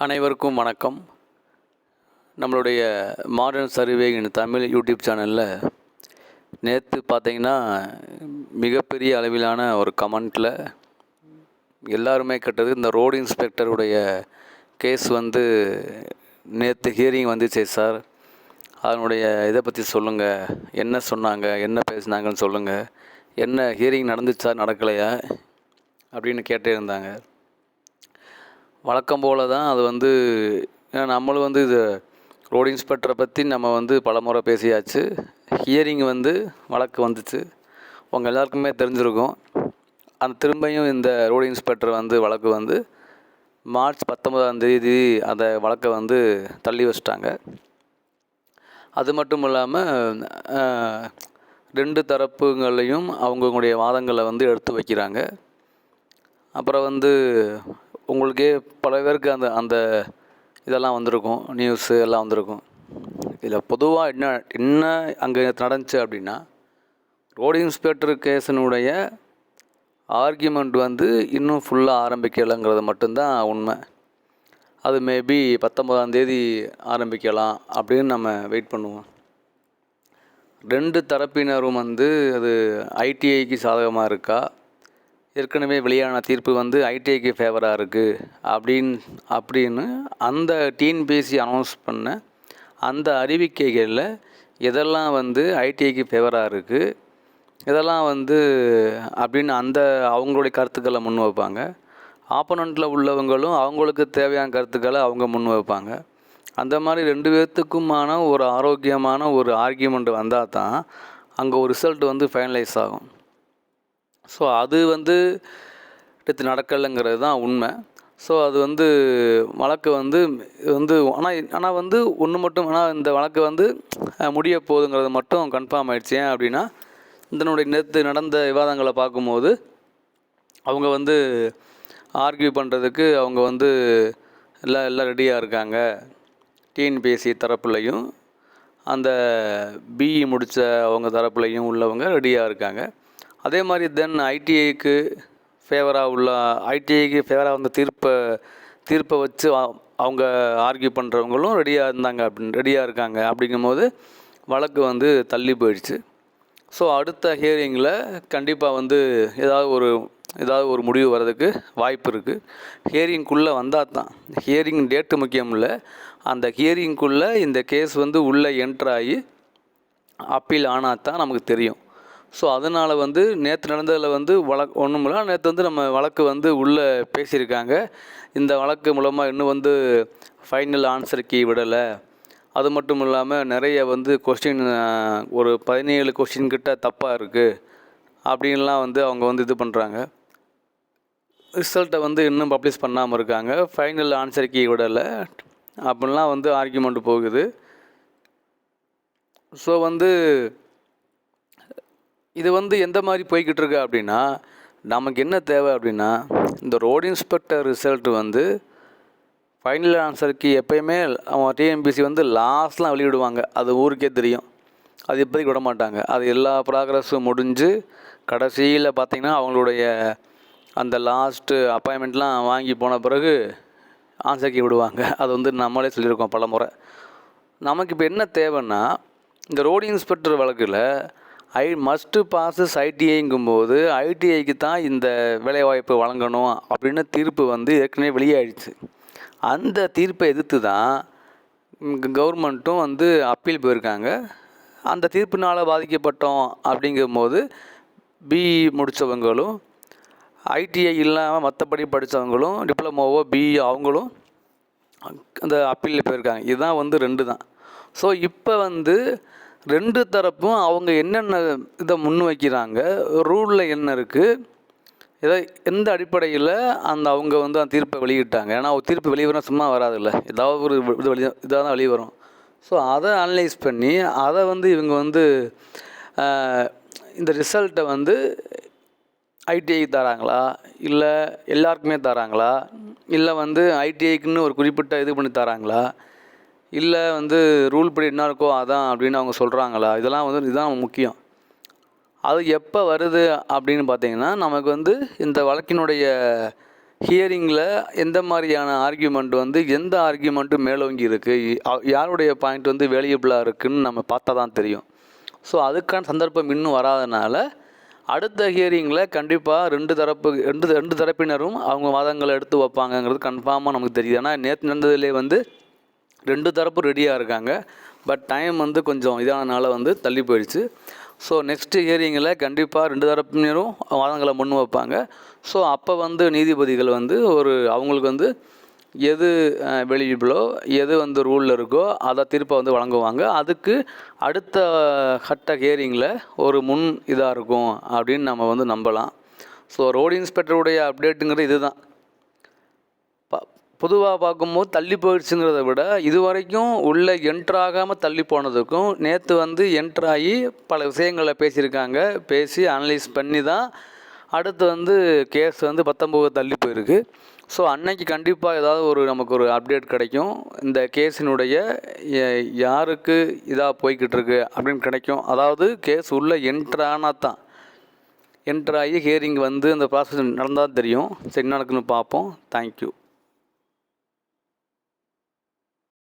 அனைவருக்கும் வணக்கம். நம்மளுடைய modern survey in Tamil YouTube சேனலில் நேற்று பார்த்தீங்கன்னா மிகப்பெரிய அளவிலான ஒரு கமெண்ட்டில் எல்லாருமே கேட்டது இந்த ரோடு இன்ஸ்பெக்டருடைய கேஸ் வந்து நேற்று ஹியரிங் வந்துச்சு சார் அதனுடைய இதை பற்றி சொல்லுங்கள் என்ன சொன்னாங்க? என்ன பேசுனாங்கன்னு சொல்லுங்கள் என்ன ஹியரிங் நடந்துச்சா நடக்கலையா? அப்படின்னு கேட்டே இருந்தாங்க. வழக்கம் போல் தான் அது வந்து ஏன்னா நம்மளும் வந்து இது ரோடு இன்ஸ்பெக்டரை பற்றி நம்ம வந்து பலமுறை பேசியாச்சு. ஹியரிங் வந்து வழக்கு வந்துச்சு. உங்கள் எல்லாருக்குமே தெரிஞ்சிருக்கும். அந்த திரும்பியும் இந்த ரோடு இன்ஸ்பெக்டர் வந்து வழக்கு வந்து மார்ச் பத்தொன்பதாம் தேதி அந்த வழக்கை வந்து தள்ளி வச்சிட்டாங்க. அது மட்டும் இல்லாமல் ரெண்டு தரப்புங்களையும் அவங்களுடைய வாதங்களை வந்து எடுத்து வைக்கிறாங்க. அப்புறம் வந்து உங்களுக்கே பல பேருக்கு அந்த அந்த இதெல்லாம் வந்திருக்கும் நியூஸு எல்லாம் வந்திருக்கும். இதில் பொதுவாக என்ன என்ன அங்கே நடந்துச்சு அப்படின்னா ரோடு இன்ஸ்பெக்டர் கேஸனுடைய ஆர்கியூமெண்ட் வந்து இன்னும் ஃபுல்லாக ஆரம்பிக்கலைங்கிறது மட்டும்தான் உண்மை. அது மேபி பத்தொன்பதாம் தேதி ஆரம்பிக்கலாம் அப்படின்னு நம்ம வெயிட் பண்ணுவோம். ரெண்டு தரப்பினரும் வந்து அது ஐடிஐக்கு சாதகமாக இருக்கா? ஏற்கனவே வெளியான தீர்ப்பு வந்து ஐடிஐக்கு ஃபேவராக இருக்குது அப்படின் அப்படின்னு அந்த டிஎன்பிஎஸ்சி அனௌன்ஸ் பண்ண அந்த அறிவிக்கைகளில் எதெல்லாம் வந்து ஐடிஐக்கு ஃபேவராக இருக்குது இதெல்லாம் வந்து அப்படின்னு அந்த அவங்களுடைய கருத்துக்களை முன் வைப்பாங்க. ஆப்போனண்ட்டில் உள்ளவங்களும் அவங்களுக்கு தேவையான கருத்துக்களை அவங்க முன் வைப்பாங்க. அந்த மாதிரி ரெண்டு பேர்த்துக்குமான ஒரு ஆரோக்கியமான ஒரு ஆர்கியூமெண்ட் வந்தால் தான் அங்கே ஒரு ரிசல்ட் வந்து ஃபைனலைஸ் ஆகும். ஸோ அது வந்து நேற்று நடக்கலைங்கிறது தான் உண்மை. ஸோ அது வந்து வழக்கு வந்து வந்து ஆனால் ஆனால் வந்து ஒன்று மட்டும் ஆனால் இந்த வழக்கு வந்து முடிய போகுதுங்கிறது மட்டும் கன்ஃபார்ம் ஆயிடுச்சு. ஏன் அப்படின்னா இதனுடைய நேற்று நடந்த விவாதங்களை பார்க்கும்போது அவங்க வந்து ஆர்கியூ பண்ணுறதுக்கு அவங்க வந்து எல்லாம் எல்லாம் ரெடியாக இருக்காங்க. டிஎன்பிஎஸ்சி தரப்புலையும் அந்த பிஇ முடித்த அவங்க தரப்புலையும் உள்ளவங்க ரெடியாக இருக்காங்க. அதே மாதிரி தென் ஐடிஐக்கு ஃபேவராக உள்ள ஐடிஐக்கு ஃபேவராக வந்த தீர்ப்பை தீர்ப்பை வச்சு அவங்க ஆர்கியூ பண்ணுறவங்களும் ரெடியாக இருந்தாங்க அப்படின்னு ரெடியாக இருக்காங்க அப்படிங்கும்போது வழக்கு வந்து தள்ளி போயிடுச்சு. ஸோ அடுத்த ஹியரிங்கில் கண்டிப்பாக வந்து ஏதாவது ஒரு ஏதாவது ஒரு முடிவு வர்றதுக்கு வாய்ப்பு இருக்குது ஹியரிங்குள்ளே வந்தால் தான் ஹியரிங் டேட்டு முக்கியம் இல்லை. அந்த ஹியரிங்குள்ளே இந்த கேஸ் வந்து உள்ளே என்ட்ராகி அப்பீல் ஆனால் தான் நமக்கு தெரியும். ஸோ அதனால் வந்து நேற்று நடந்ததில் வந்து வழக்கு ஒன்றும் இல்லை. நேற்று வந்து நம்ம வழக்கு வந்து உள்ளே பேசியிருக்காங்க. இந்த வழக்கு மூலமாக இன்னும் வந்து ஃபைனல் ஆன்சர் கீ விடலை. அது மட்டும் இல்லாமல் நிறைய வந்து கொஸ்டின் ஒரு பதினேழு கொஸ்டின் கிட்ட தப்பாக இருக்குது அப்படின்லாம் வந்து அவங்க வந்து இது பண்ணுறாங்க ரிசல்ட்டை வந்து இன்னும் பப்ளிஷ் பண்ணாமல் இருக்காங்க. ஃபைனல் ஆன்சர் கீ விடலை. அப்படின்லாம் வந்து ஆர்கியூமெண்ட் போகுது. ஸோ வந்து இது வந்து எந்த மாதிரி போய்கிட்டு இருக்கு அப்படின்னா நமக்கு என்ன தேவை அப்படின்னா இந்த ரோடு இன்ஸ்பெக்டர் ரிசல்ட் வந்து ஃபைனல் ஆன்சருக்கு எப்பயுமே அவன் டிஎன்பிசி வந்து லாஸ்ட்லாம் வெளியிடுவாங்க. அது ஊருக்கே தெரியும். அது இப்போதைக்கு விட மாட்டாங்க. அது எல்லா ப்ராக்ரஸும் முடிஞ்சு கடைசியில் பார்த்திங்கன்னா அவங்களுடைய அந்த லாஸ்ட்டு அப்பாயின்மெண்ட்லாம் வாங்கி போன பிறகு ஆன்சர் விடுவாங்க. அது வந்து நம்மளே சொல்லியிருக்கோம் பல முறை நமக்கு இப்போ என்ன தேவைன்னா இந்த ரோடு இன்ஸ்பெக்டர் வழக்கில் ஐ மஸ்ட்டு பாஸஸ் ஐடிஐங்கும்போது ஐடிஐக்கு தான் இந்த வேலைவாய்ப்பு வழங்கணும் அப்படின்னு தீர்ப்பு வந்து ஏற்கனவே வெளியாயிடுச்சு. அந்த தீர்ப்பை எதிர்த்து தான் கவர்மெண்ட்டும் வந்து அப்பீல் போயிருக்காங்க. அந்த தீர்ப்பினால் பாதிக்கப்பட்டோம் அப்படிங்கும்போது பிஇ முடித்தவங்களும் ஐடிஐ இல்லாமல் மற்றபடி படித்தவங்களும் டிப்ளமோவோ பிஇ அவங்களும் அந்த அப்பீலில் போயிருக்காங்க. இதுதான் வந்து ரெண்டு தான் ஸோ இப்போ வந்து ரெண்டு தரப்பும் அவங்க என்னென்ன இதை முன் வைக்கிறாங்க ரூலில் என்ன இருக்குது இதை எந்த அடிப்படையில் அந்த அவங்க வந்து அந்த தீர்ப்பை வெளியிட்டாங்க. ஏன்னா ஒரு தீர்ப்பு வெளியே வரும் சும்மா வராதுல்ல. ஏதாவது ஒரு இது வெளியே இதாக தான் வெளியே வரும். ஸோ அதை அனலைஸ் பண்ணி அதை வந்து இவங்க வந்து இந்த ரிசல்ட்டை வந்து ஐடிஐ தராங்களா? இல்லை எல்லாருக்குமே தராங்களா? இல்லை வந்து ஐடிஐக்குன்னு ஒரு குறிப்பிட்ட இது பண்ணி தராங்களா? இல்லை வந்து ரூல் படி என்ன இருக்கோ அதான் அப்படின்னு அவங்க சொல்கிறாங்களா இதெல்லாம் வந்து இதுதான் முக்கியம். அது எப்போ வருது அப்படின்னு பார்த்தீங்கன்னா நமக்கு வந்து இந்த வழக்கினுடைய ஹியரிங்கில் எந்த மாதிரியான ஆர்கியூமெண்ட் வந்து எந்த ஆர்கியூமெண்ட்டு மேலோங்கி இருக்குது யாருடைய பாயிண்ட் வந்து வேலியபிளாக இருக்குதுன்னு நம்ம பார்த்தா தான் தெரியும். ஸோ அதுக்கான சந்தர்ப்பம் இன்னும் வராதனால அடுத்த ஹியரிங்கில் கண்டிப்பாக ரெண்டு தரப்பு ரெண்டு ரெண்டு தரப்பினரும் அவங்க வாதங்களை எடுத்து வைப்பாங்கங்கிறது கன்ஃபார்மாக நமக்கு தெரியுது. ஏன்னா நேற்று நடந்ததுலேயே வந்து ரெண்டு தரப்பும் ரெடியாக இருக்காங்க. பட் டைம் வந்து கொஞ்சம் இதானனால வந்து தள்ளி போயிடுச்சு. ஸோ நெக்ஸ்ட்டு ஹியரிங்கில் கண்டிப்பாக ரெண்டு தரப்பினரும் வாதங்களை முன் வைப்பாங்க. ஸோ அப்போ வந்து நீதிபதிகள் வந்து ஒரு அவங்களுக்கு வந்து எது வெளியிபிளோ எது வந்து ரூலில் இருக்கோ அதை தீர்ப்பை வந்து வழங்குவாங்க. அதுக்கு அடுத்த கட்ட ஹியரிங்கில் ஒரு முன் இதாக இருக்கும் அப்படின்னு நம்ம வந்து நம்பலாம். ஸோ ரோடு இன்ஸ்பெக்டருடைய அப்டேட்டுங்கிறது இதுதான். பொதுவாக பார்க்கும்போது தள்ளி போயிடுச்சுங்கிறத விட இது வரைக்கும் உள்ளே என்ட்ராகாமல் தள்ளி போனதுக்கும் நேற்று வந்து என்ட்ராகி பல விஷயங்களை பேசியிருக்காங்க. பேசி அனலைஸ் பண்ணி தான் அடுத்து வந்து கேஸ் வந்து பத்தொம்போது தள்ளி போயிருக்கு. ஸோ அன்னைக்கு கண்டிப்பாக ஏதாவது ஒரு நமக்கு ஒரு அப்டேட் கிடைக்கும். இந்த கேஸினுடைய யாருக்கு இதாக போய்கிட்டு இருக்கு அப்படின்னு கிடைக்கும். அதாவது கேஸ் உள்ளே என்ட்ரானா தான் என்ட்ராகி ஹியரிங் வந்து அந்த ப்ராசஸ் நடந்தால் தெரியும். சரி நடக்குன்னு பார்ப்போம். தேங்க்யூ